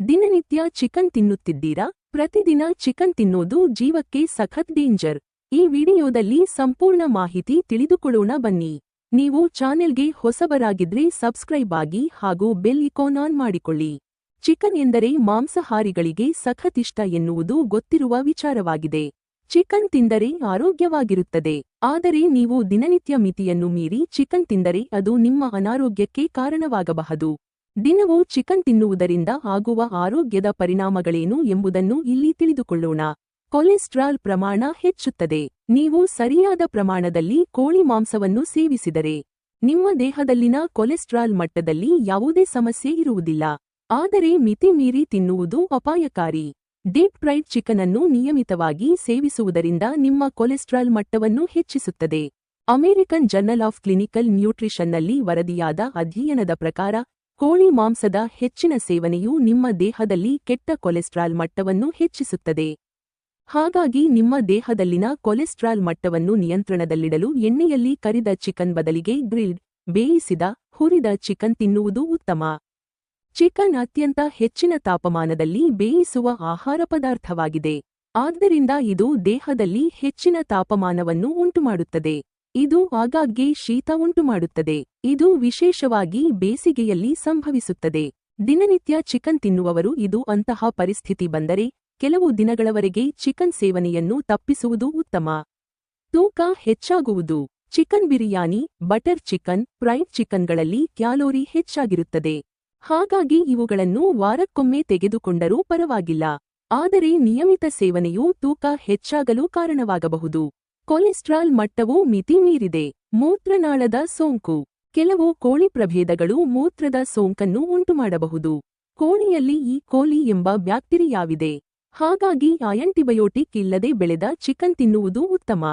ದಿನನಿತ್ಯ ಚಿಕನ್ ತಿನ್ನುತ್ತಿದ್ದೀರಾ? ಪ್ರತಿದಿನ ಚಿಕನ್ ತಿನ್ನೋದು ಜೀವಕ್ಕೆ ಸಖತ್ ಡೇಂಜರ್. ಈ ವಿಡಿಯೋದಲ್ಲಿ ಸಂಪೂರ್ಣ ಮಾಹಿತಿ ತಿಳಿದುಕೊಳ್ಳೋಣ ಬನ್ನಿ. ನೀವು ಚಾನೆಲ್ಗೆ ಹೊಸಬರಾಗಿದ್ರೆ ಸಬ್ಸ್ಕ್ರೈಬ್ ಆಗಿ ಹಾಗೂ ಬೆಲ್ ಇಕೋನ್ ಆನ್ ಮಾಡಿಕೊಳ್ಳಿ. ಚಿಕನ್ ಎಂದರೆ ಮಾಂಸಾಹಾರಿಗಳಿಗೆ ಸಖತ್ ಇಷ್ಟ ಎನ್ನುವುದು ಗೊತ್ತಿರುವ ವಿಚಾರವಾಗಿದೆ. ಚಿಕನ್ ತಿಂದರೆ ಆರೋಗ್ಯವಾಗಿರುತ್ತದೆ. ಆದರೆ ನೀವು ದಿನನಿತ್ಯ ಮಿತಿಯನ್ನು ಮೀರಿ ಚಿಕನ್ ತಿಂದರೆ ಅದು ನಿಮ್ಮ ಅನಾರೋಗ್ಯಕ್ಕೆ ಕಾರಣವಾಗಬಹುದು. ದಿನವೂ ಚಿಕನ್ ತಿನ್ನುವುದರಿಂದ ಆಗುವ ಆರೋಗ್ಯದ ಪರಿಣಾಮಗಳೇನು ಎಂಬುದನ್ನು ಇಲ್ಲಿ ತಿಳಿದುಕೊಳ್ಳೋಣ. ಕೊಲೆಸ್ಟ್ರಾಲ್ ಪ್ರಮಾಣ ಹೆಚ್ಚುತ್ತದೆ. ನೀವು ಸರಿಯಾದ ಪ್ರಮಾಣದಲ್ಲಿ ಕೋಳಿ ಮಾಂಸವನ್ನು ಸೇವಿಸಿದರೆ ನಿಮ್ಮ ದೇಹದಲ್ಲಿನ ಕೊಲೆಸ್ಟ್ರಾಲ್ ಮಟ್ಟದಲ್ಲಿ ಯಾವುದೇ ಸಮಸ್ಯೆ ಇರುವುದಿಲ್ಲ. ಆದರೆ ಮಿತಿ ಮೀರಿ ತಿನ್ನುವುದು ಅಪಾಯಕಾರಿ. ಡೀಪ್ ಫ್ರೈಡ್ ಚಿಕನ್ ಅನ್ನು ನಿಯಮಿತವಾಗಿ ಸೇವಿಸುವುದರಿಂದ ನಿಮ್ಮ ಕೊಲೆಸ್ಟ್ರಾಲ್ ಮಟ್ಟವನ್ನು ಹೆಚ್ಚಿಸುತ್ತದೆ. ಅಮೆರಿಕನ್ ಜರ್ನಲ್ ಆಫ್ ಕ್ಲಿನಿಕಲ್ ನ್ಯೂಟ್ರಿಷನ್ನಲ್ಲಿ ವರದಿಯಾದ ಅಧ್ಯಯನದ ಪ್ರಕಾರ ಕೋಳಿ ಮಾಂಸದ ಹೆಚ್ಚಿನ ಸೇವನೆಯು ನಿಮ್ಮ ದೇಹದಲ್ಲಿ ಕೆಟ್ಟ ಕೊಲೆಸ್ಟ್ರಾಲ್ ಮಟ್ಟವನ್ನು ಹೆಚ್ಚಿಸುತ್ತದೆ. ಹಾಗಾಗಿ ನಿಮ್ಮ ದೇಹದಲ್ಲಿನ ಕೊಲೆಸ್ಟ್ರಾಲ್ ಮಟ್ಟವನ್ನು ನಿಯಂತ್ರಣದಲ್ಲಿಡಲು ಎಣ್ಣೆಯಲ್ಲಿ ಕರಿದ ಚಿಕನ್ ಬದಲಿಗೆ ಗ್ರಿಲ್ಡ್, ಬೇಯಿಸಿದ, ಹುರಿದ ಚಿಕನ್ ತಿನ್ನುವುದು ಉತ್ತಮ. ಚಿಕನ್ ಅತ್ಯಂತ ಹೆಚ್ಚಿನ ತಾಪಮಾನದಲ್ಲಿ ಬೇಯಿಸುವ ಆಹಾರ ಪದಾರ್ಥವಾಗಿದೆ. ಆದ್ದರಿಂದ ಇದು ದೇಹದಲ್ಲಿ ಹೆಚ್ಚಿನ ತಾಪಮಾನವನ್ನು ಉಂಟುಮಾಡುತ್ತದೆ. ಇದು ಆಗಾಗ್ಗೆ ಶೀತ ಉಂಟುಮಾಡುತ್ತದೆ. ಇದು ವಿಶೇಷವಾಗಿ ಬೇಸಿಗೆಯಲ್ಲಿ ಸಂಭವಿಸುತ್ತದೆ. ದಿನನಿತ್ಯ ಚಿಕನ್ ತಿನ್ನುವವರು ಇದು ಅಂತಹ ಪರಿಸ್ಥಿತಿ ಬಂದರೆ ಕೆಲವು ದಿನಗಳವರೆಗೆ ಚಿಕನ್ ಸೇವನೆಯನ್ನು ತಪ್ಪಿಸುವುದು ಉತ್ತಮ. ತೂಕ ಹೆಚ್ಚಾಗುವುದು. Chicken biryani, butter chicken, fried ಚಿಕನ್ಗಳಲ್ಲಿ calorie ಹೆಚ್ಚಾಗಿರುತ್ತದೆ. ಹಾಗಾಗಿ ಇವುಗಳನ್ನು ವಾರಕ್ಕೊಮ್ಮೆ ತೆಗೆದುಕೊಂಡರೂ ಪರವಾಗಿಲ್ಲ. ಆದರೆ ನಿಯಮಿತ ಸೇವನೆಯು ತೂಕ ಹೆಚ್ಚಾಗಲು ಕಾರಣವಾಗಬಹುದು. ಕೊಲೆಸ್ಟ್ರಾಲ್ ಮಟ್ಟವು ಮಿತಿ ಮೀರಿದೆ ಮೂತ್ರನಾಳದ ಸೋಂಕು. ಕೆಲವು ಕೋಳಿ ಪ್ರಭೇದಗಳು ಮೂತ್ರದ ಸೋಂಕನ್ನು ಉಂಟುಮಾಡಬಹುದು. ಕೋಳಿಯಲ್ಲಿ ಈ ಕೋಲಿ ಎಂಬ ಬ್ಯಾಕ್ಟೀರಿಯಾವಿದೆ. ಹಾಗಾಗಿ ಆಯಂಟಿಬಯೋಟಿಕ್ ಇಲ್ಲದೆ ಬೆಳೆದ ಚಿಕನ್ ತಿನ್ನುವುದು ಉತ್ತಮ.